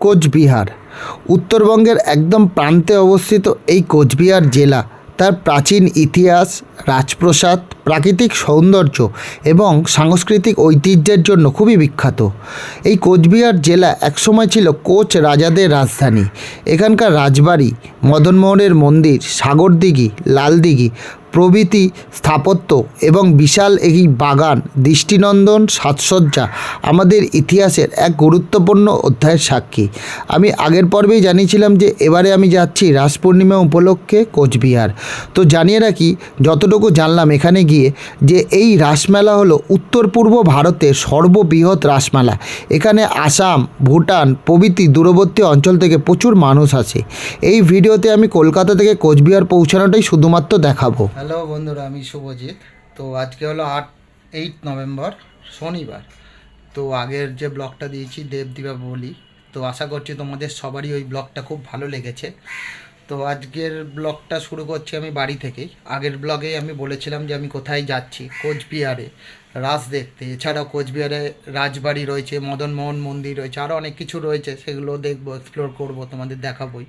কোচবিহার। উত্তরবঙ্গের একদম প্রান্তে অবস্থিত এই কোচবিহার জেলা তার প্রাচীন ইতিহাস, রাজপ্রসাদ, প্রাকৃতিক সৌন্দর্য এবং সাংস্কৃতিক ঐতিহ্যের জন্য খুবই বিখ্যাত। এই কোচবিহার জেলা একসময় ছিল কোচ রাজাদের রাজধানী। এখানকার রাজবাড়ি, মদনমোহনের মন্দির, সাগরদিঘি, লালদিঘি প্রভৃতি স্থাপত্য এবং বিশাল এই বাগান দৃষ্টিনন্দন সাজসজ্জা আমাদের ইতিহাসের এক গুরুত্বপূর্ণ অধ্যায়ের সাক্ষী। আমি আগের পর্বেই জানিয়েছিলাম যে এবারে আমি যাচ্ছি রাস পূর্ণিমা উপলক্ষে কোচবিহার। তো জানিয়ে রাখি, যতটুকু জানলাম এখানে গিয়ে যে এই রাসমেলা হলো উত্তর পূর্ব ভারতের সর্ববৃহৎ রাসমেলা। এখানে আসাম, ভুটান প্রভৃতি দূরবর্তী অঞ্চল থেকে প্রচুর মানুষ আসে। এই ভিডিওতে আমি কলকাতা থেকে কোচবিহার পৌঁছানোটাই শুধুমাত্র দেখাবো। হ্যালো বন্ধুরা, আমি শুভজিৎ। তো আজকে হলো আট এইট নভেম্বর, শনিবার। তো আগের যে ব্লগটা দিয়েছি দেব বলি। তো আশা করছি তোমাদের সবারই ওই ব্লগটা খুব ভালো লেগেছে। তো আজকের ব্লগটা শুরু করছি আমি বাড়ি থেকেই। আগের ব্লগেই আমি বলেছিলাম যে আমি কোথায় যাচ্ছি, কোচবিহারে। রাস দেখতে। এছাড়াও কোচবিহারে রাজবাড়ি রয়েছে, মদনমোহন মন্দির রয়েছে আরও অনেক কিছু রয়েছে, সেগুলো দেখব এক্সপ্লোর করব, তোমাদের দেখাবোই।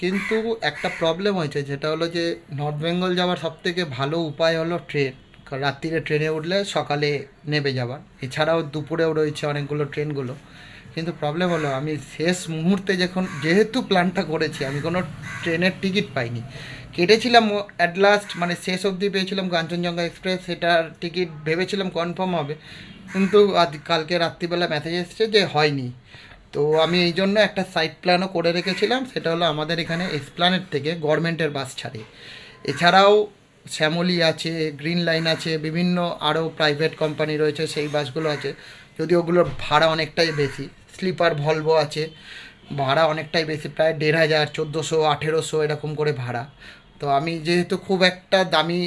কিন্তু একটা প্রবলেম হয়েছে, যেটা হলো যে নর্থ বেঙ্গল যাওয়ার সব থেকে ভালো উপায় হলো ট্রেন রাত্রিরে ট্রেনে উঠলে সকালে নেমে যাবার এছাড়াও দুপুরেও রয়েছে অনেকগুলো ট্রেনগুলো কিন্তু প্রবলেম হলো, আমি শেষ মুহূর্তে যখন, যেহেতু প্ল্যানটা করেছি, আমি কোনো ট্রেনের টিকিট পাইনি। কেটেছিলাম অ্যাট লাস্ট মানে শেষ অবধি পেয়েছিলাম কাঞ্চনজঙ্ঘা এক্সপ্রেস, সেটার টিকিট ভেবেছিলাম কনফার্ম হবে। কিন্তু আজ কালকে রাত্রিবেলা মেসেজ এসেছে যে হয়নি। তো আমি এই জন্য একটা সাইড প্ল্যানও করে রেখেছিলাম, সেটা হলো আমাদের এখানে এসপ্ল্যানেট থেকে গভর্নমেন্টের বাস ছাড়ে। এছাড়াও শ্যামলি আছে গ্রিন লাইন আছে, বিভিন্ন আরও প্রাইভেট কোম্পানি রয়েছে, সেই বাসগুলো আছে। যদি ওগুলোর ভাড়া অনেকটাই বেশি স্লিপার ভলভো আছে, ভাড়া অনেকটাই বেশি, প্রায় দেড় হাজার, চোদ্দোশো, আঠেরোশো এরকম করে ভাড়া। তো আমি যেহেতু খুব একটা দামি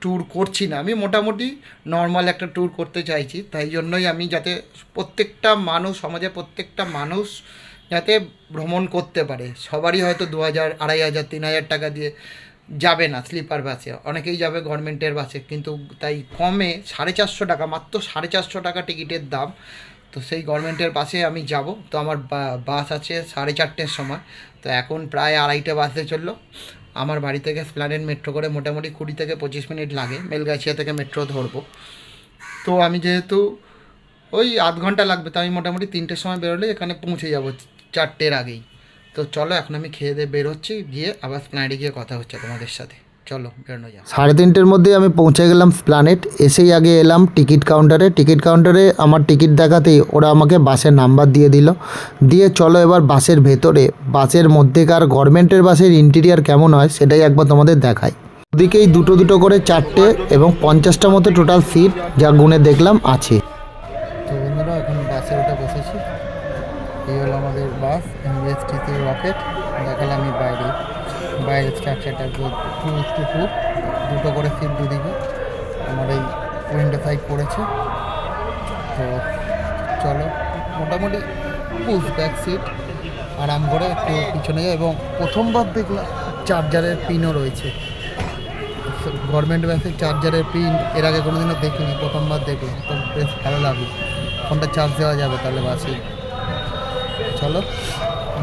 ট্যুর করছি না। আমি মোটামুটি নর্মাল একটা ট্যুর করতে চাইছি। তাই জন্যই আমি যাতে প্রত্যেকটা মানুষ, সমাজে প্রত্যেকটা মানুষ যাতে ভ্রমণ করতে পারে। সবারই হয়তো দু হাজার, আড়াই হাজার, তিন হাজার টাকা দিয়ে যাবে না স্লিপার বাসে অনেকেই যাবে গভর্নমেন্টের বাসে কিন্তু তাই কমে সাড়ে চারশো টাকা, মাত্র সাড়ে চারশো টাকা টিকিটের দাম। তো সেই গভর্নমেন্টের বাসে আমি যাব। তো আমার বাস আছে সাড়ে চারটের সময়। তো এখন প্রায় আড়াইটে বাসে চলল। আমার বাড়ি থেকে স্প্লানেড মেট্রো করে মোটামুটি কুড়ি থেকে পঁচিশ মিনিট লাগে, মেলগাছিয়া থেকে মেট্রো ধরবো। তো আমি যেহেতু ওই আধ ঘণ্টা লাগবে, তো আমি মোটামুটি তিনটের সময় বেরোলে এখানে পৌঁছে যাব চারটের আগেই। তো চলো এখন আমি খেয়ে দিয়ে বেরোচ্ছি, গিয়ে আবার স্প্লানেডে গিয়ে কথা হচ্ছে তোমাদের সাথে। চলো বেরোনো যাক। সাড়ে তিনটের মধ্যে আমি পৌঁছে গেলাম প্ল্যানেট এসেই আগে এলাম টিকিট কাউন্টারে টিকিট কাউন্টারে আমার টিকিট দেখাতেই ওরা আমাকে বাসের নাম্বার দিয়ে দিল। দিয়ে চলো এবার বাসের ভেতরে। বাসের মধ্যেকার গভর্নমেন্টের বাসের ইন্টেরিয়ার কেমন হয় সেটাই একবার তোমাদের দেখাই। ওদিকেই দুটো দুটো করে চারটে এবং পঞ্চাশটা মতো টোটাল সিট যা গুনে দেখলাম আছে। তো বন্ধুরা এখন বাসে উঠে বসেছি। এই হলো আমাদের বাস এনবিএসটিসি রকেট দেখালাম আমি বাইরে। বাইরের স্ট্রাকচারটা টু টু টু দুটো করে সিট দুদিকে, আমার এই উইন্ডো সাইড পড়েছে। তো চলো, মোটামুটি পুশ ব্যাক সিট আরাম করে একটু পিছনে যায় এবং প্রথমবার দেখলাম চার্জারের পিনও রয়েছে। গভর্নমেন্ট ব্যাসের চার্জারের পিন এর আগে কোনো দিনও দেখিনি, প্রথমবার দেখলাম। তো বেশ ভালো লাগল। ফোনটা চার্জ দেওয়া যাবে তাহলে বাসে। চলো,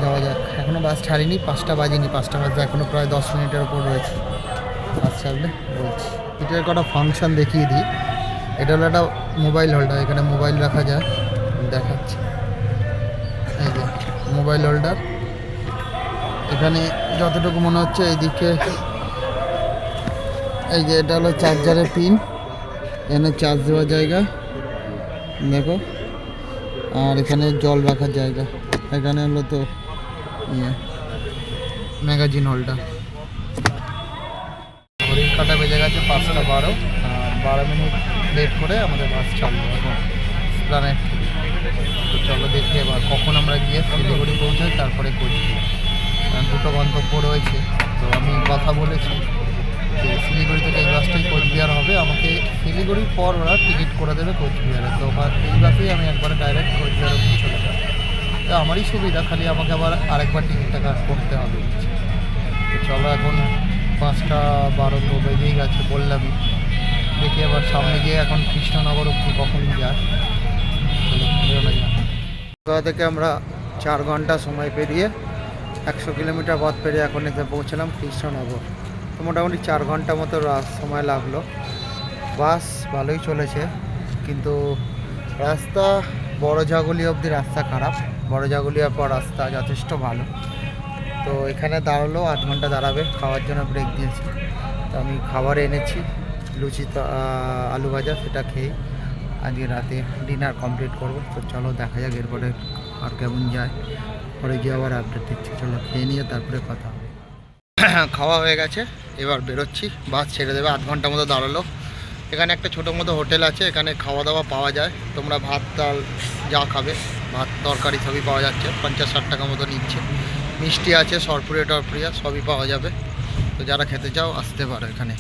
যাওয়া যাক। এখনও বাস ছাড়িনি, পাঁচটা বাজিনি, পাঁচটা বাজে এখনও প্রায় দশ মিনিটের ওপর রয়েছে। বাস ছাড়লে বলছি। এটার কটা ফাংশন দেখিয়ে দিই। এটা হলো একটা মোবাইল হোল্ডার এখানে মোবাইল রাখা যায়। দেখাচ্ছি। এই যে মোবাইল হোল্ডার এখানে যতটুকু মনে হচ্ছে এইদিকে, এই যে এটা হলো চার্জারের পিন এখানে চার্জ দেওয়ার জায়গা। দেখো। আর এখানে জল রাখার জায়গা। এখানে হলো তো ইয়ে ম্যাগাজিন হোল্ডার ঘড়ির কাটা বেজে গেছে পাঁচটা বারো। বারো মিনিট লেট করে আমাদের বাস চালবে এখন। প্ল্যানেট তো চলো দেখি এবার কখন আমরা গিয়ে শিলিগুড়ি পৌঁছাই, তারপরে কোচবিহার। দুটো গন্তব্য রয়েছে। তো আমি কথা বলেছি যে শিলিগুড়ি থেকে এই বাসটাই কোচবিহার হবে, আমাকে শিলিগুড়ির পর ওরা টিকিট করে দেবে কোচবিহারে। তো এই বাসেই আমি একবারে ডাইরেক্ট কোচবিহারে চলে যাব আমারই সুবিধা, খালি আমাকে আবার আরেকবার টিকিটটা কাট করতে হবে। চলো এখন পাঁচটা বারো তো বেজেই গেছে বললামই। দেখি আবার সামনে গিয়ে এখন কৃষ্ণনগর অব্দি কখন যায়। থেকে আমরা চার ঘণ্টা সময় পেরিয়ে একশো কিলোমিটার পথ পেরিয়ে এখন এসে পৌঁছলাম কৃষ্ণনগর। তো মোটামুটি চার ঘণ্টা মতো সময় লাগল। বাস ভালোই চলেছে, কিন্তু রাস্তা বড় জাগুলি অবধি রাস্তা খারাপ। বড় জাগুলিয়ার পর রাস্তা যথেষ্ট ভালো। তো এখানে দাঁড়াল, আধ ঘণ্টা দাঁড়াবে, খাওয়ার জন্য ব্রেক দিয়েছি। তো আমি খাবার এনেছি, লুচি আলু ভাজা, সেটা খেয়ে আজকে রাতে ডিনার কমপ্লিট করব। তো চলো দেখা যাক, এরপরে আর কেমন যায়। পরে গিয়ে আবার আপডেট দিচ্ছি। চলো খেয়ে নিয়ে তারপরে কথা হবে। খাওয়া হয়ে গেছে, এবার বেরোচ্ছি। বাস ছেড়ে দেবে, আধ ঘণ্টা মতো দাঁড়াল। এখানে একটা ছোটো মতো হোটেল আছে, এখানে খাওয়া দাওয়া পাওয়া যায়। তোমরা ভাত, ডাল যা খাবে, ভাত, তরকারি সবই পাওয়া যাচ্ছে, পঞ্চাশ, ষাট টাকা মতো নিচ্ছে। মিষ্টি আছে সরপুরিয়া টরপুরিয়া সবই পাওয়া যাবে। তো যারা খেতে চাও, আসতে পারো এখানে।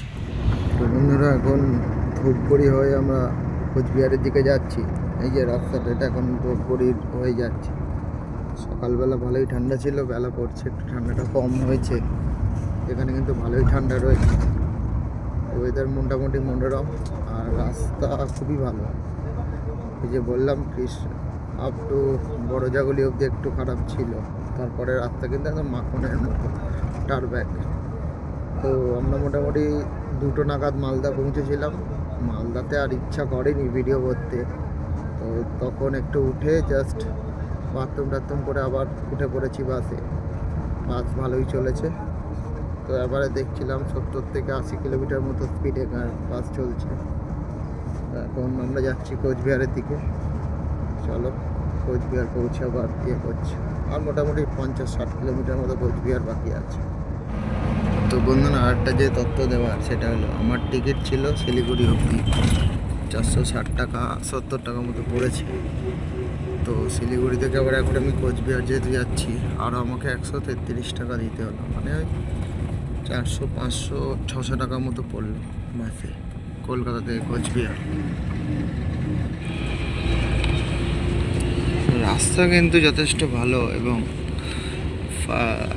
তো বন্ধুরা, এখন ধূপগুড়ি হয়ে আমরা কোচবিহারের দিকে যাচ্ছি। এই যে রাস্তাটা, এটা এখন ধূপগুড়ির হয়ে যাচ্ছে। সকালবেলা ভালোই ঠান্ডা ছিল, বেলা পড়ছে, একটু ঠান্ডাটা কম হয়েছে। এখানে কিন্তু ভালোই ঠান্ডা রয়েছে। ওয়েদার মোটামুটি মনোরম আর রাস্তা খুবই ভালো। এই যে বললাম কৃষ্ণ আপ টু বড় জাগুলি অবধি একটু খারাপ ছিল। তারপরে রাস্তা কিন্তু একদম মাখনের মতো টার ব্যাগ তো আমরা মোটামুটি দুটো নাগাদ মালদা পৌঁছেছিলাম। মালদাতে আর ইচ্ছা করেনি ভিডিও করতে। তো তখন একটু উঠে জাস্ট বাথরুম টাথরুম করে আবার উঠে পড়েছি বাসে। বাস ভালোই চলেছে। তো এবারে দেখছিলাম সত্তর থেকে আশি কিলোমিটার মতো স্পিডে বাস চলছে। এখন আমরা যাচ্ছি কোচবিহারের দিকে। চলো, কোচবিহার পৌঁছে আবার ইয়ে করছে। আর মোটামুটি পঞ্চাশ ষাট কিলোমিটার মতো কোচবিহার বাকি আছে। তো বন্ধুরা আরেকটা যে তথ্য দেওয়ার, সেটা হলো আমার টিকিট ছিল শিলিগুড়ি অবধি। চারশো ষাট টাকা, সত্তর টাকা মতো পড়েছে। তো শিলিগুড়ি থেকে আবার এখন আমি কোচবিহার যেতে যাচ্ছি আরও আমাকে একশো তেত্রিশ টাকা দিতে হলো। মানে ওই চারশো, পাঁচশো, ছশো টাকা মতো পড়ল বাসে কলকাতা থেকে কোচবিহার। রাস্তা কিন্তু যথেষ্ট ভালো এবং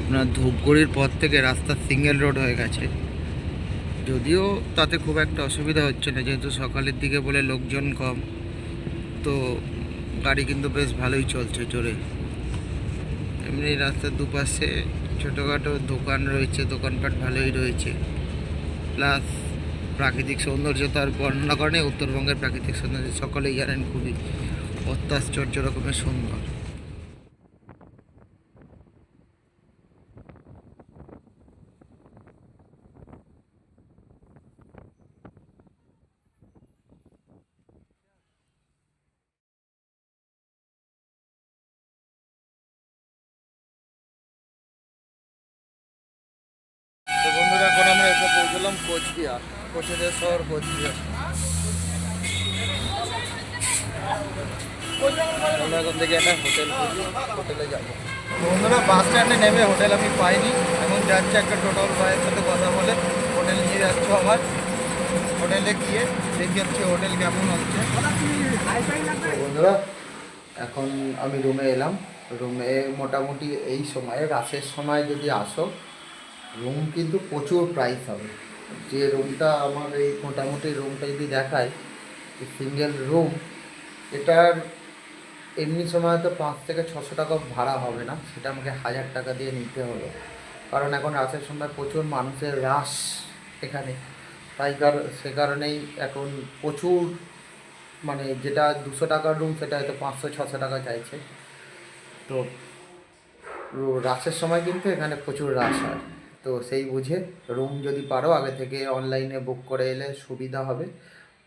আপনার ধূপগুড়ির পর থেকে রাস্তা সিঙ্গেল রোড হয়ে গেছে। যদিও তাতে খুব একটা অসুবিধা হচ্ছে না, যেহেতু সকালের দিকে বলে লোকজন কম, তো গাড়ি কিন্তু বেশ ভালোই চলছে জোরে। এমনি রাস্তার দুপাশে ছোটোখাটো দোকান রয়েছে, দোকানপাট ভালোই রয়েছে। প্লাস প্রাকৃতিক সৌন্দর্য তো আর বর্ণনা করে উত্তরবঙ্গের প্রাকৃতিক সৌন্দর্য সকলেই জানেন খুবই অত্যাশ্চর্য রকমের সুন্দর তো বন্ধুরা এখন পৌঁছলাম কোচবিহার কোচবিহার শহর কোচবিহার। আমরা এখন থেকে একটা হোটেল খুঁজি হোটেলে যাব। বন্ধুরা বাস স্ট্যান্ডে নেমে হোটেল আমি পাইনি এখন যাচ্ছে একটা টোটাল ভাইয়ের সাথে কথা বলে হোটেল নিয়ে যাচ্ছ আমার। হোটেলে গিয়ে দেখি হচ্ছে হোটেল কেমন হচ্ছে। বন্ধুরা এখন আমি রুমে এলাম। রুমে মোটামুটি এই সময়ে রাতের সময় যদি আসো রুম কিন্তু প্রচুর প্রাইস হবে। যে রুমটা আমার এই মোটামুটি রুমটা যদি দেখায় যে সিঙ্গেল রুম এটার এমনি সময় তো পাঁচ থেকে ছশো টাকা ভাড়া হবে না, সেটা আমাকে হাজার টাকা দিয়ে নিতে হলো কারণ এখন রাতের সময় প্রচুর মানুষের রাশ এখানে। তাই সে কারণেই এখন প্রচুর মানে যেটা দুশো টাকার রুম সেটা হয়তো পাঁচশো, ছশো টাকা চাইছে। তো রাসের সময় কিন্তু এখানে প্রচুর রাশ হয়। তো সেই বুঝে রুম যদি পারো, আগে থেকে অনলাইনে বুক করে এলে সুবিধা হবে।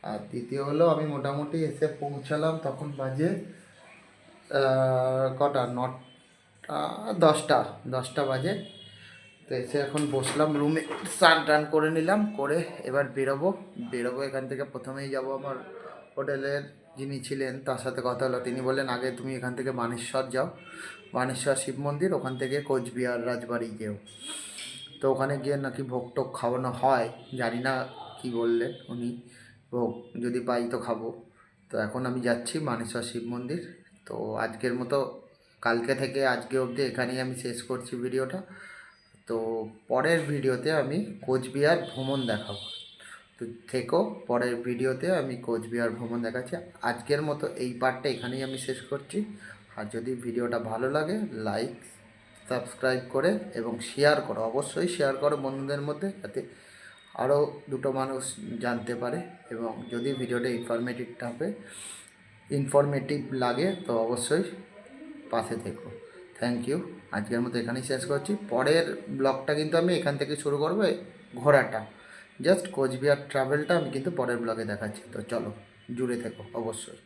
আর দ্বিতীয় হলো, আমি মোটামুটি এসে পৌঁছালাম তখন বাজে কটা? নটা, দশটা দশটা বাজে। তো এসে এখন বসলাম রুমে স্নান টান করে নিলাম, করে এবার বেরোবো। বেরোবো এখান থেকে প্রথমেই যাব আমার হোটেলের যিনি ছিলেন, তার সাথে কথা হলো। তিনি বললেন, আগে তুমি এখান থেকে বানেশ্বর যাও। বানেশ্বর শিব মন্দির, ওখান থেকে কোচবিহার রাজবাড়ি যেও। তো ওখানে গিয়ে নাকি ভোগ টোগ খাওয়ানো হয়, জানি না কি বললেন উনি। ভোগ যদি পাই তো খাব। তো এখন আমি যাচ্ছি মানেশ্বর শিব মন্দির। তো আজকের মতো কালকে থেকে আজকে অবধি এখানেই আমি শেষ করছি ভিডিওটা। তো পরের ভিডিওতে আমি কোচবিহার ভ্রমণ দেখাবো। তো থেকো, পরের ভিডিওতে আমি কোচবিহার ভ্রমণ দেখাচ্ছি। আজকের মতো এই পার্টটা এখানেই আমি শেষ করছি। আর যদি ভিডিওটা ভালো লাগে লাইক সাবস্ক্রাইব করে এবং শেয়ার করো। অবশ্যই শেয়ার করো বন্ধুদের মধ্যে যাতে আরও দুটো মানুষ জানতে পারে এবং যদি ভিডিওটা ইনফরমেটিভ থাকে ইনফরমেটিভ লাগে, তো অবশ্যই পাশে থেকো। থ্যাংক ইউ আজকের মতো এখানেই শেষ করছি। পরের ব্লগটা কিন্তু আমি এখান থেকে শুরু করব ঘোরাটা জাস্ট কোচবিহার ট্রাভেলটা আমি কিন্তু পরের ব্লগে দেখাচ্ছি। তো চলো, জুড়ে থেকো অবশ্যই।